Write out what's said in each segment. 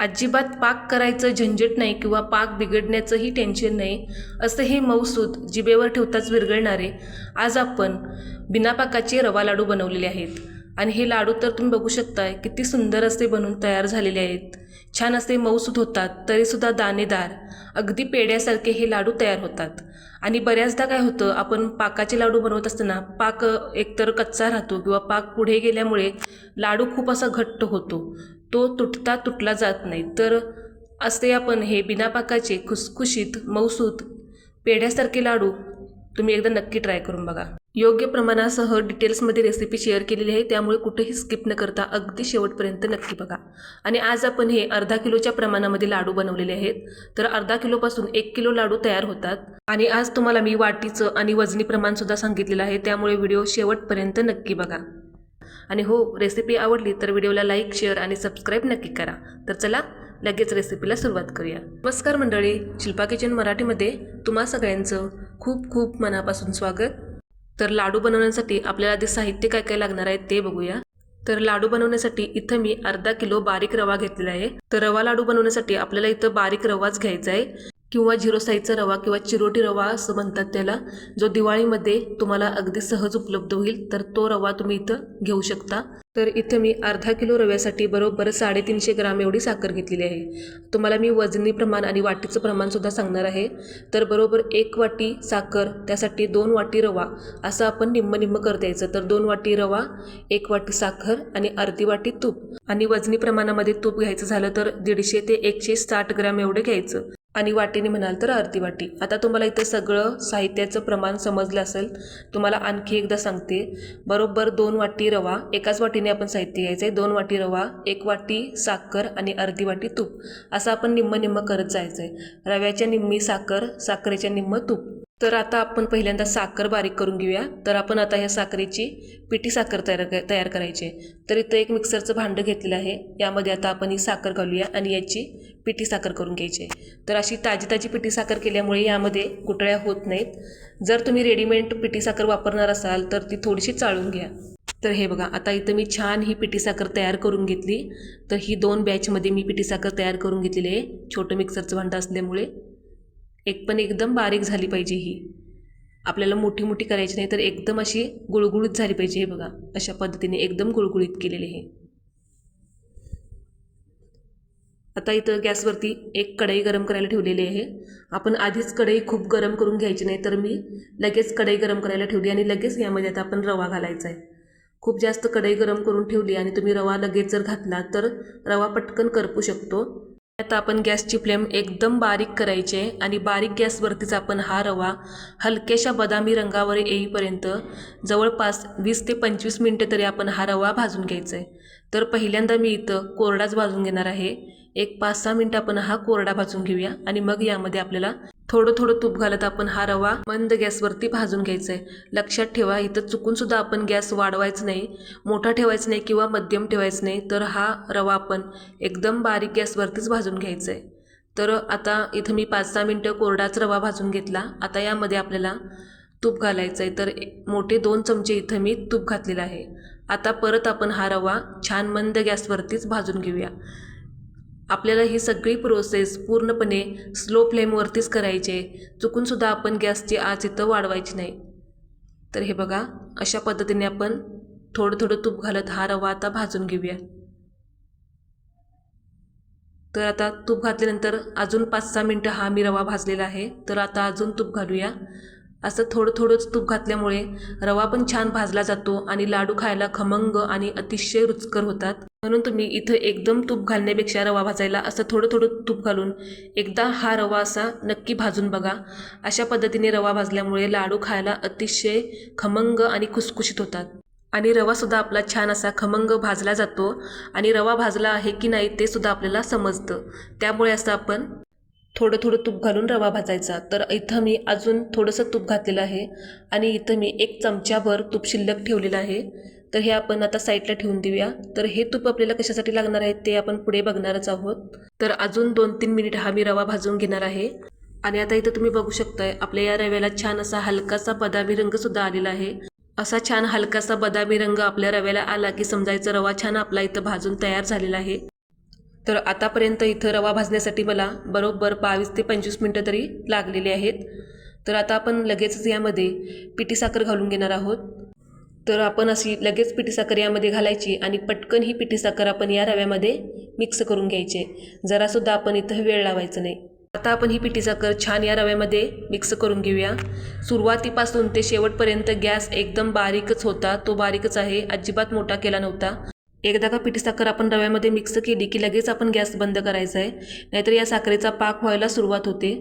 अजिबात पाक करायचं झंझट नाही किंवा पाक बिघडण्याचंही टेन्शन नाही असं हे मऊसूद जिभेवर ठेवताच विरघळणारे. आज आपण बिना पाकाचे रवा लाडू बनवलेले आहेत. आणि हे लाडू तर तुम्ही बघू शकताय किती सुंदर असे बनून तयार झालेले आहेत. छान असे मऊसूद होतात तरीसुद्धा दाणेदार. अगदी पेड्यासारखे हे लाडू तयार होतात. आणि बऱ्याचदा काय होतं आपण पाकाचे लाडू बनवत असताना पाक एकतर कच्चा राहतो किंवा पाक पुढे गेल्यामुळे लाडू खूप असा घट्ट होतो. तो तुटता तुटला जात नाही. तर असे आपण हे बिना पाकाचे खुसखुशीत मौसूत पेढ्यासारखे लाडू तुम्ही एकदा नक्की ट्राय करून बघा. योग्य प्रमाणासह डिटेल्समध्ये रेसिपी शेअर केलेली आहे त्यामुळे कुठेही स्किप न करता अगदी शेवटपर्यंत नक्की बघा. आणि आज आपण हे अर्धा किलोच्या प्रमाणामध्ये लाडू बनवलेले आहेत. तर अर्धा किलोपासून एक किलो लाडू तयार होतात. आणि आज तुम्हाला मी वाटीचं आणि वजनी प्रमाणसुद्धा सांगितलेलं आहे त्यामुळे व्हिडिओ शेवटपर्यंत नक्की बघा. आणि हो रेसिपी आवडली तर व्हिडिओला लाईक शेअर आणि सबस्क्राईब नक्की करा. तर चला लगेच रेसिपीला सुरुवात करूया. नमस्कार मंडळी शिल्पा किचन मराठीमध्ये तुम्हा सगळ्यांचं खूप खूप मनापासून स्वागत. तर लाडू बनवण्यासाठी आपल्याला आधी साहित्य काय काय लागणार आहे ते बघूया. तर लाडू बनवण्यासाठी इथं मी अर्धा किलो बारीक रवा घेतलेला आहे. तर रवा लाडू बनवण्यासाठी आपल्याला इथं बारीक रवाच घ्यायचा आहे. किंवा झिरो साईजचा रवा किंवा चिरोटी रवा असं म्हणतात त्याला जो दिवाळीमध्ये तुम्हाला अगदी सहज उपलब्ध होईल तर तो रवा तुम्ही इथं घेऊ शकता. तर इथं मी अर्धा किलो रव्यासाठी बरोबर साडेतीनशे ग्राम एवढी साखर घेतलेली आहे. तुम्हाला मी वजनी प्रमाण आणि वाटीचं प्रमाणसुद्धा सांगणार आहे. तर बरोबर एक वाटी साखर त्यासाठी दोन वाटी रवा असं आपण निम्म निम्म कर द्यायचं तर दोन वाटी रवा एक वाटी साखर आणि अर्धी वाटी तूप. आणि वजनी प्रमाणामध्ये तूप घ्यायचं झालं तर दीडशे ते एकशे साठ ग्राम एवढं घ्यायचं. आणि वाटीने म्हणाल तर अर्धी वाटी. आता तुम्हाला इथं सगळं साहित्याचं प्रमाण समजलं असेल तुम्हाला आणखी एकदा सांगते. बरोबर दोन वाटी रवा एकाच वाटीने आपण साहित्य घ्यायचं आहे. दोन वाटी रवा एक वाटी साखर आणि अर्धी वाटी तूप. असं आपण निम्म निम्म करत जायचं आहे. रव्याच्या निम्मी साखर साखरेच्या निम्म तूप. तर आता आपण पहिल्यांदा साखर बारीक करून घेऊया. तर आपण आता ह्या साखरेची पिठी साखर तयार क- तयार करायची आहे. तर इथं एक मिक्सरचं भांडं घेतलेलं आहे. यामध्ये आता आपण ही साखर घालूया आणि याची पिठी साखर करून घ्यायची आहे. तर अशी ताजी ताजी पिठी साखर केल्यामुळे यामध्ये गुटळ्या होत नाहीत. जर तुम्ही रेडीमेड पिठी साखर वापरणार असाल तर ती थोडीशी चाळून घ्या. तर हे बघा आता इथं मी छान ही पिठी साखर तयार करून घेतली. तर ही दोन बॅचमध्ये मी पिठी साखर तयार करून घेतलेली आहे. छोटं मिक्सरचं भांडं असल्यामुळे. एक पण एकदम बारीक झाली पाहिजे ही. आपल्याला मोठी मोठी करायची नाही तर एकदम अशी गुळगुळीत झाली पाहिजे हे बघा. अशा पद्धतीने एकदम गुळगुळीत केलेले हे. आता इथं गॅसवरती एक कढई गरम करायला ठेवलेली आहे. आपण आधीच कढई खूप गरम करून घ्यायची नाही तर मी लगेच कढई गरम करायला ठेवली आणि लगेच यामध्ये आता आपण रवा घालायचा आहे. खूप जास्त कढई गरम करून ठेवली आणि तुम्ही रवा लगेच जर घातला तर रवा पटकन करपू शकतो. आता आपण गॅसची फ्लेम एकदम बारीक करायची आहे आणि बारीक गॅसवरतीच आपण हा रवा हलक्याशा बदामी रंगावर येईपर्यंत जवळपास वीस ते पंचवीस मिनटं तरी आपण हा रवा भाजून घ्यायचा. आहे तर पहिल्यांदा मी इथं कोरडाच भाजून घेणार आहे. एक पाच सहा मिनटं आपण हा कोरडा भाजून घेऊया आणि मग यामध्ये आपल्याला थोडं थोडं तूप घालत आपण हा रवा मंद गॅसवरती भाजून घ्यायचा आहे लक्षात ठेवा इथं चुकून सुद्धा आपण गॅस वाढवायचं नाही मोठा ठेवायचा नाही किंवा मध्यम ठेवायचं नाही तर हा रवा आपण एकदम बारीक गॅसवरतीच भाजून घ्यायचा आहे तर आता इथं मी पाच सहा मिनटं कोरडाच रवा भाजून घेतला. आता यामध्ये आपल्याला तूप घालायचं आहे तर मोठे दोन चमचे इथं मी तूप घातलेलं आहे. आता परत आपण हा रवा छान मंद गॅसवरतीच भाजून घेऊया. आपल्याला ही सगळी प्रोसेस पूर्णपणे स्लो फ्लेमवरतीच करायची आहे. चुकूनसुद्धा आपण गॅसची आच इथं वाढवायची नाही. तर हे बघा अशा पद्धतीने आपण थोडं थोडं तूप घालत हा रवा आता भाजून घेऊया. तर आता तूप घातल्यानंतर अजून पाच सहा मिनटं हा मी रवा भाजलेला आहे. तर आता अजून तूप घालूया. असं थोडं थोडंच तूप घातल्यामुळे रवा पण छान भाजला जातो आणि लाडू खायला खमंग आणि अतिशय रुचकर होतात. म्हणून तुम्ही इथं एकदम तूप घालण्यापेक्षा रवा भाजायला असं थोडं थोडं तूप घालून एकदा हा रवा असा नक्की भाजून बघा. अशा पद्धतीने रवा भाजल्यामुळे लाडू खायला अतिशय खमंग आणि खुसखुशीत होतात. आणि रवासुद्धा आपला छान असा खमंग भाजला जातो आणि रवा भाजला आहे की नाही ते सुद्धा आपल्याला समजतं. त्यामुळे असं आपण थोडं थोडं तूप घालून रवा भाजायचा. तर इथं मी अजून थोडंसं तूप घातलेलं आहे आणि इथं मी एक चमच्याभर तूप शिल्लक ठेवलेलं आहे. तर हे आपण आता साईडला ठेवून देऊया. तर हे तूप आपल्याला कशासाठी लागणार आहे ते आपण पुढे बघणारच आहोत. तर अजून दोन तीन मिनिट हा मी रवा भाजून घेणार आहे. आणि आता इथं तुम्ही बघू शकताय आपल्या या रव्याला छान असा हलकासा बदामी रंगसुद्धा आलेला आहे. असा छान हलकासा बदामी रंग आपल्या रव्याला आला की समजायचं रवा छान आपला इथं भाजून तयार झालेला आहे. तर आतापर्यंत इथं रवा भाजण्यासाठी मला बरोबर बावीस ते पंचवीस मिनटं तरी लागलेली आहेत. तर आता आपण लगेचच यामध्ये पिठी साखर घालून घेणार आहोत. तर आपण अशी लगेच पिठी साखर यामध्ये घालायची आणि पटकन ही पिठी साखर आपण या रव्यामध्ये मिक्स करून घ्यायचे. जरासुद्धा आपण इथं वेळ लावायचं नाही. आता आपण ही पिठी साखर छान या रव्यामध्ये मिक्स करून घेऊया. सुरुवातीपासून ते शेवटपर्यंत गॅस एकदम बारीकच होता. तो बारीकच आहे. अजिबात मोठा केला नव्हता. एकदा का पिठी साखर आपण रव्यामध्ये मिक्स केली की लगेच आपण गॅस बंद करायचा आहे. नाहीतर या साखरेचा पाक व्हायला सुरुवात होते.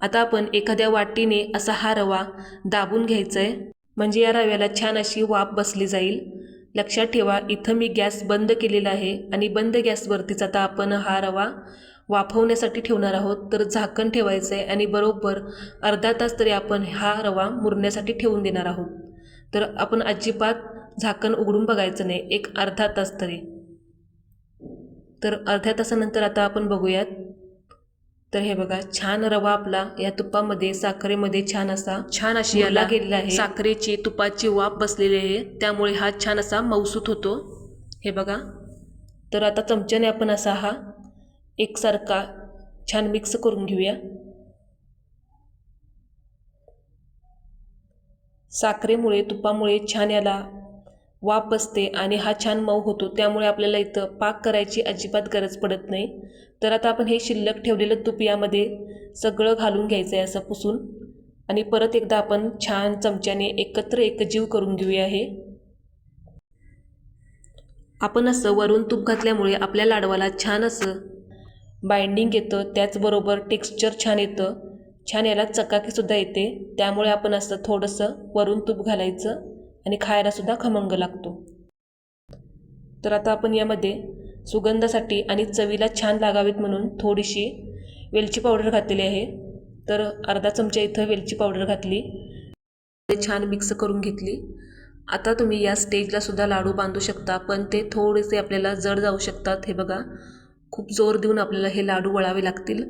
आता आपण एखाद्या वाटीने असा हा रवा दाबून घ्यायचा आहे. म्हणजे या रव्याला छान अशी वाफ बसली जाईल. लक्षात ठेवा इथं मी गॅस बंद केलेला आहे आणि बंद गॅसवरतीच आता आपण हा रवा वाफवण्यासाठी ठेवणार आहोत. तर झाकण ठेवायचं आहे आणि बरोबर अर्धा तास तरी आपण हा रवा मुरण्यासाठी ठेवून देणार आहोत. तर आपण अजिबात झाकण उघडून बघायचं नाही एक अर्धा तास तरी. तर अर्ध्या तासानंतर आता आपण बघूयात. तर हे बघा छान रवा आपला या तुपामध्ये साखरेमध्ये छान असा छान अशी याला गेलेला आहे. साखरेची तुपाची वाफ बसलेली आहे. त्यामुळे हा छान असा मौसूत होतो. हे बघा. तर आता चमच्याने आपण असा हा एकसारखा छान मिक्स करून घेऊया. साखरेमुळे तुपामुळे छान याला वाफ बसते आणि हा छान मऊ होतो. त्यामुळे आपल्याला इथं पाक करायची अजिबात गरज पडत नाही. तर आता आपण हे शिल्लक ठेवलेलं तूप यामध्ये सगळं घालून घ्यायचं आहे असं पुसून. आणि परत एकदा आपण छान चमच्याने एकत्र एकजीव करून घेऊया हे. आपण असं वरून तूप घातल्यामुळे आपल्या लाडवाला छान असं बाइंडिंग येतं. त्याचबरोबर टेक्स्चर छान येतं. छान याला चकाकीसुद्धा येते. त्यामुळे आपण असं थोडंसं वरून तूप घालायचं. आणि खायलासुद्धा खमंग लागतो. तर आता आपण यामध्ये सुगंधासाठी आणि चवीला छान लागावीत म्हणून थोडीशी वेलची पावडर घातलेली आहे. तर अर्धा चमचा इथं वेलची पावडर घातली. छान मिक्स करून घेतली. आता तुम्ही या स्टेजला सुद्धा लाडू बांधू शकता पण ते थोडेसे आपल्याला जड जाऊ शकतात हे बघा. खूप जोर देऊन आपल्याला हे लाडू वळावे लागतील.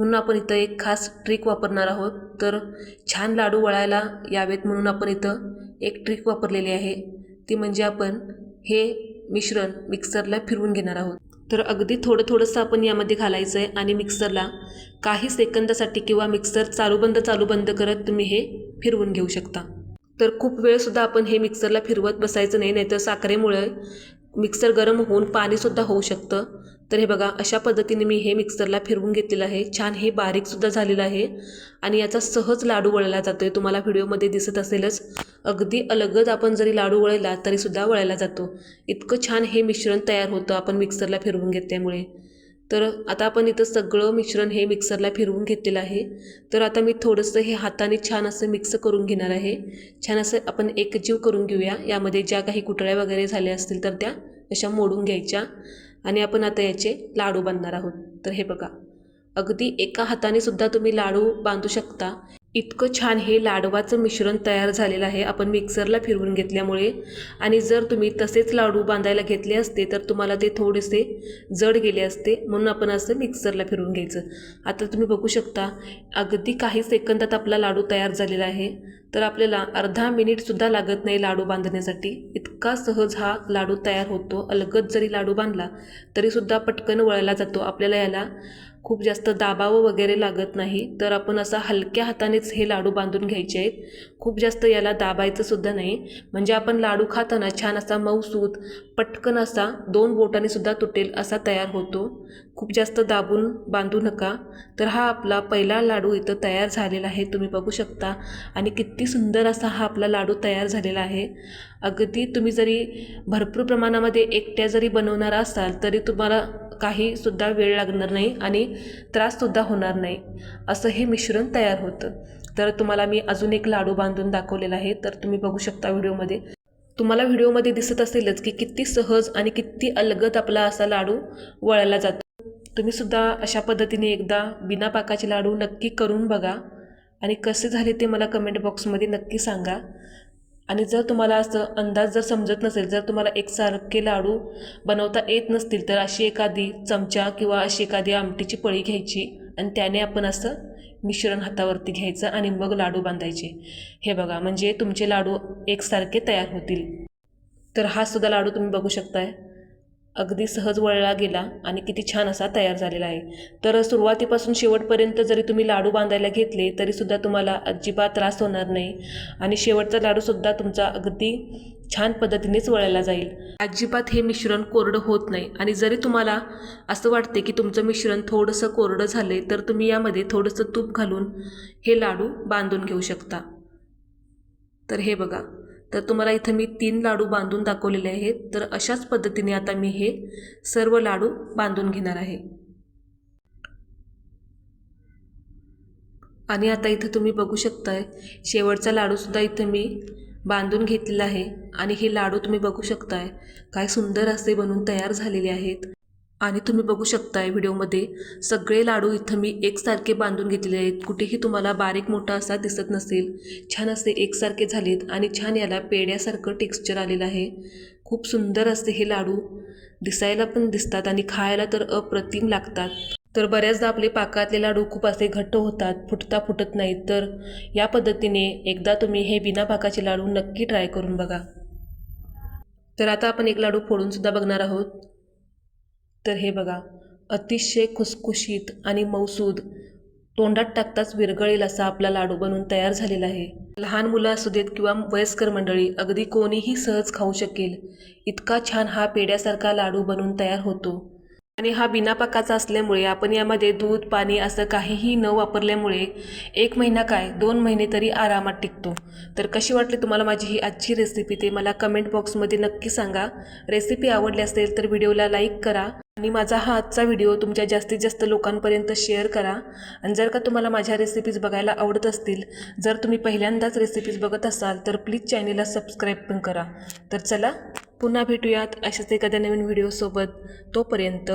म्हणून आपण इथं एक खास ट्रिक वापरणार आहोत. तर छान लाडू वळायला यावेत म्हणून आपण इथं एक ट्रिक वापरलेली आहे. ती म्हणजे आपण हे मिश्रण मिक्सरला फिरवून घेणार आहोत. तर अगदी थोडं थोडंसं आपण यामध्ये घालायचं आहे आणि मिक्सरला काही सेकंदासाठी किंवा मिक्सर चालू बंद चालू बंद करत तुम्ही हे फिरवून घेऊ शकता. तर खूप वेळसुद्धा आपण हे मिक्सरला फिरवत बसायचं नाही नाहीतर साखरेमुळे मिक्सर गरम होऊन पाणीसुद्धा होऊ शकतं. तर हे बघा अशा पद्धतीने मी हे मिक्सरला फिरवून घेतलेलं आहे. छान हे बारीकसुद्धा झालेलं आहे. आणि याचा सहज लाडू वळला जातो आहे तुम्हाला व्हिडिओमध्ये दिसत असेलच. अगदी अलगद आपण जरी लाडू वळला तरीसुद्धा वळायला जातो. इतकं छान हे मिश्रण तयार होतं आपण मिक्सरला फिरवून घेतल्यामुळे. तर आता आपण इथं सगळं मिश्रण हे मिक्सरला फिरवून घेतलेलं आहे. तर आता मी थोडंसं हे हाताने छान असं मिक्स करून घेणार आहे. छान असं आपण एकजीव करून घेऊया. यामध्ये ज्या काही कुटळ्या वगैरे झाल्या असतील तर त्या अशा मोडून घ्यायच्या. आणि आपण आता याचे लाडू बांधणार आहोत. तर हे बघा. अगदी एका हाताने सुद्धा तुम्ही लाडू बांधू शकता. इतकं छान हे लाडवाचं मिश्रण तयार झालेलं आहे. आपण मिक्सरला फिरवून घेतल्यामुळे. आणि जर तुम्ही तसेच लाडू बांधायला घेतले असते तर तुम्हाला ते थोडेसे जड गेले असते. म्हणून आपण असं मिक्सरला फिरवून घ्यायचं. आता तुम्ही बघू शकता अगदी काही सेकंदात आपला लाडू तयार झालेला आहे. तर आपल्याला अर्धा मिनिटसुद्धा लागत नाही लाडू बांधण्यासाठी. इतका सहज हा लाडू तयार होतो. अलगद जरी लाडू बांधला तरीसुद्धा पटकन वळला जातो. आपल्याला याला खूप जास्त दाबावं वगैरे लागत नाही तर आपण असा हलक्या हातानेच हे लाडू बांधून घ्यायचे आहेत. खूप जास्त याला दाबायचं सुद्धा नाही. म्हणजे आपण लाडू खाताना छान असा मऊसूत पटकन असा दोन बोटाने सुद्धा तुटेल असा तयार होतो. खूप जास्त दाबून बांधू नका. तर हा आपला पहिला लाडू इथं तयार झालेला आहे तुम्ही बघू शकता. आणि किती सुंदर असा हा आपला लाडू तयार झालेला आहे. अगदी तुम्ही जरी भरपूर प्रमाणामध्ये एकट्या जरी बनवणार असाल तरी तुम्हाला काहीसुद्धा वेळ लागणार नाही आणि त्राससुद्धा होणार नाही. असं हे मिश्रण तयार होतं. तर तुम्हाला मी अजून एक लाडू बांधून दाखवलेला आहे. तर तुम्ही बघू शकता व्हिडिओमध्ये. तुम्हाला व्हिडिओमध्ये दिसत असेलच की किती सहज आणि किती अलगद आपला असा लाडू वळायला जातो. तुम्ही सुद्धा अशा पद्धतीने एकदा बिना पाकाचे लाडू नक्की करून बघा. आणि कसे झाले ते मला कमेंट बॉक्समध्ये नक्की सांगा. आणि जर तुम्हाला असं अंदाज जर समजत नसेल जर तुम्हाला एकसारखे लाडू बनवता येत नसतील तर अशी एखादी चमचा किंवा अशी एखादी आमटीची पळी घ्यायची आणि त्याने आपण असं मिश्रण हातावरती घ्यायचं आणि मग लाडू बांधायचे. हे बघा म्हणजे तुमचे लाडू एकसारखे तयार होतील. तर हा सुद्धा लाडू तुम्ही बघू शकताय. अगदी सहज वळला गेला आणि किती छान असा तयार झालेला आहे. तर सुरुवातीपासून शेवटपर्यंत जरी तुम्ही लाडू बांधायला घेतले तरीसुद्धा तुम्हाला अजिबात त्रास होणार नाही. आणि शेवटचा लाडूसुद्धा तुमचा अगदी छान पद्धतीनेच वळायला जाईल. अजिबात हे मिश्रण कोरडं होत नाही. आणि जरी तुम्हाला असं वाटते की तुमचं मिश्रण थोडंसं कोरडं झालं आहे तर तुम्ही यामध्ये थोडंसं तूप घालून हे लाडू बांधून घेऊ शकता. तर हे बघा. तर तुम्हाला इथं मी तीन लाडू बांधून दाखवलेले आहेत. तर अशाच पद्धतीने आता मी हे सर्व लाडू बांधून घेणार आहे. आणि आता इथं तुम्ही बघू शकताय शेवटचा लाडूसुद्धा इथं मी बांधून घेतलेला आहे. आणि हे लाडू तुम्ही बघू शकताय काय सुंदर असे बनून तयार झालेले आहेत. आणि तुम्ही बघू शकताय व्हिडिओमध्ये सगळे लाडू इथं मी एकसारखे बांधून घेतलेले आहेत. कुठेही तुम्हाला बारीक मोठा असा दिसत नसेल. छान असे एकसारखे झालेत आणि छान याला पेड्यासारखं टेक्स्चर आलेलं आहे. खूप सुंदर असते हे लाडू दिसायला पण दिसतात आणि खायला तर अप्रतिम लागतात. तर बऱ्याचदा आपले पाकातले लाडू खूप असे घट्ट होतात फुटता फुटत नाहीत. तर या पद्धतीने एकदा तुम्ही हे बिना पाकाचे लाडू नक्की ट्राय करून बघा. तर आता आपण एक लाडू फोडूनसुद्धा बघणार आहोत. तर हे बघा अतिशय खुसखुशीत आणि मौसूद तोंडात टाकताच विरगळेल असा आपला लाडू बनून तयार झालेला आहे. लहान मुलं असू देत किंवा वयस्कर मंडळी अगदी कोणीही सहज खाऊ शकेल. इतका छान हा पेड्यासारखा लाडू बनून तयार होतो. आणि हा बिना पाकाचा असल्यामुळे आपण यामध्ये दूध पाणी असं काहीही न वापरल्यामुळे एक महिना काय दोन महिने तरी आरामात टिकतो. तर कशी वाटली तुम्हाला माझी ही आजची रेसिपी ते मला कमेंट बॉक्समध्ये नक्की सांगा. रेसिपी आवडली असेल तर व्हिडिओला लाईक करा. आणि माझा हा आजचा व्हिडिओ तुमच्या जास्तीत जास्त लोकांपर्यंत शेअर करा. आणि जर का तुम्हाला माझ्या रेसिपीज बघायला आवडत असतील जर तुम्ही पहिल्यांदाच रेसिपीज बघत असाल तर प्लीज चॅनेलला सबस्क्राईब पण करा. तर चला पुन्हा भेटूयात अशाच एखाद्या नवीन व्हिडिओसोबत. तोपर्यंत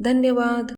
धन्यवाद.